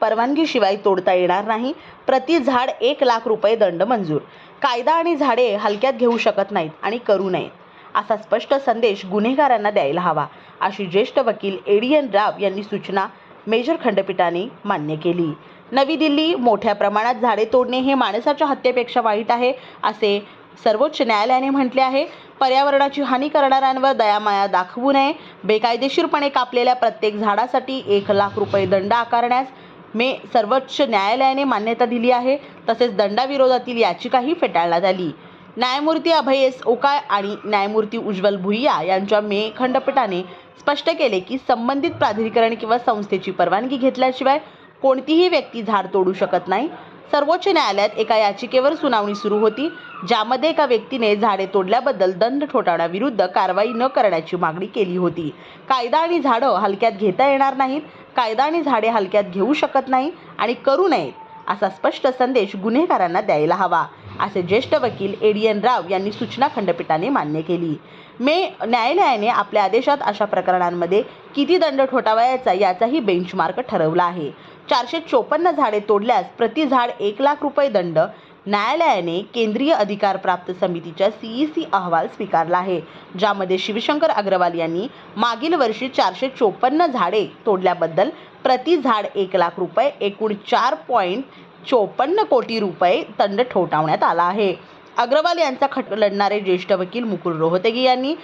परवानगीशिवाय तोडता येणार नाही. प्रति झाड एक लाख रुपये दंड मंजूर. कायदा आणि झाडे हलक्यात घेऊ शकत नाहीत आणि करू नयेत. असा स्पष्ट संदेश गुन्हेगारांना द्यायला हवा अशी ज्येष्ठ वकील एडियन राव यांनी सूचना मेजर खंडपीठाने मान्य केली. नवी दिल्ली मोठ्या प्रमाणात झाडे तोडणे हे माणसाच्या हत्येपेक्षा वाईट आहे असे सर्वोच्च न्यायालयाने म्हटले आहे. पर्यावरणाची हानी करणाऱ्यांवर दयामाया दाखवू नये. बेकायदेशीरपणे कापलेल्या प्रत्येक झाडासाठी एक लाख रुपये दंड आकारण्यास मे सर्वोच्च न्यायालयाने मान्यता दिली आहे. तसेच दंडाविरोधातील याचिकाही फेटाळण्यात आली. न्यायमूर्ती अभय एस ओकाय आणि न्यायमूर्ती उज्ज्वल भुईया यांच्या मे खंडपीठाने स्पष्ट केले की संबंधित प्राधिकरण किंवा संस्थेची परवानगी घेतल्याशिवाय कोणतीही व्यक्ती झाड तोडू शकत नाही. सर्वोच्च न्यायालयात एका याचिकेवर सुनावणी सुरू होती ज्यामध्ये एका व्यक्तीने झाडे तोडल्याबद्दल दंड ठोठावण्याविरुद्ध कारवाई न करण्याची मागणी केली होती. कायदा आणि झाडं हलक्यात घेता येणार नाहीत कायदा आणि झाडे हलक्यात घेऊ शकत नाही आणि करू नयेत असा स्पष्ट संदेश गुन्हेगारांना द्यायला हवा असे ज्येष्ठ वकील एडियन राव यांनी सूचना खंडपीठाने मान्य केली. मे न्यायालयाने आपल्या आदेशात अशा प्रकरणांमध्ये किती दंड ठोठावायचा याचाही बेंचमार्क ठरवला आहे. चारशे चोपन्न झाडे तोडल्यास प्रति झाड एक लाख रुपये दंड न्यायालयाने केंद्रीय अधिकार प्राप्त समितीच्या सीईसी अहवाल स्वीकारला आहे ज्यामध्ये शिवशंकर अग्रवाल यांनी मागील वर्षी चारशे चोपन्न झाडे तोडल्याबद्दल प्रति झाड एक लाख रुपये एकूण चार पॉईंट चोपन्न कोटी रुपये दंड ठोठावण्यात आला आहे. अग्रवाल यांचा खट लढणारे ज्येष्ठ वकील मुकुल रोहतगी यांनी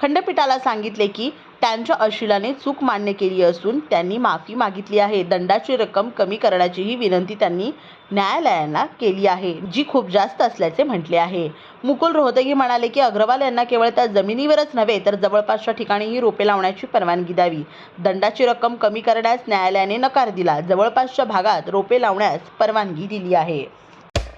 खंडपीठाला सांगितले की त्यांच्या अशिलाने चूक मान्य केली असून त्यांनी माफी मागितली आहे. दंडाची रक्कम कमी करण्याचीही विनंती त्यांनी न्यायालयाला केली आहे जी खूप जास्त असल्याचे म्हटले आहे. मुकुल रोहतगी म्हणाले की अग्रवाल यांना केवळ त्या जमिनीवरच नव्हे तर जवळपासच्या ठिकाणीही रोपे लावण्याची परवानगी द्यावी. दंडाची रक्कम कमी करण्यास न्यायालयाने नकार दिला. जवळपासच्या भागात रोपे लावण्यास परवानगी दिली आहे.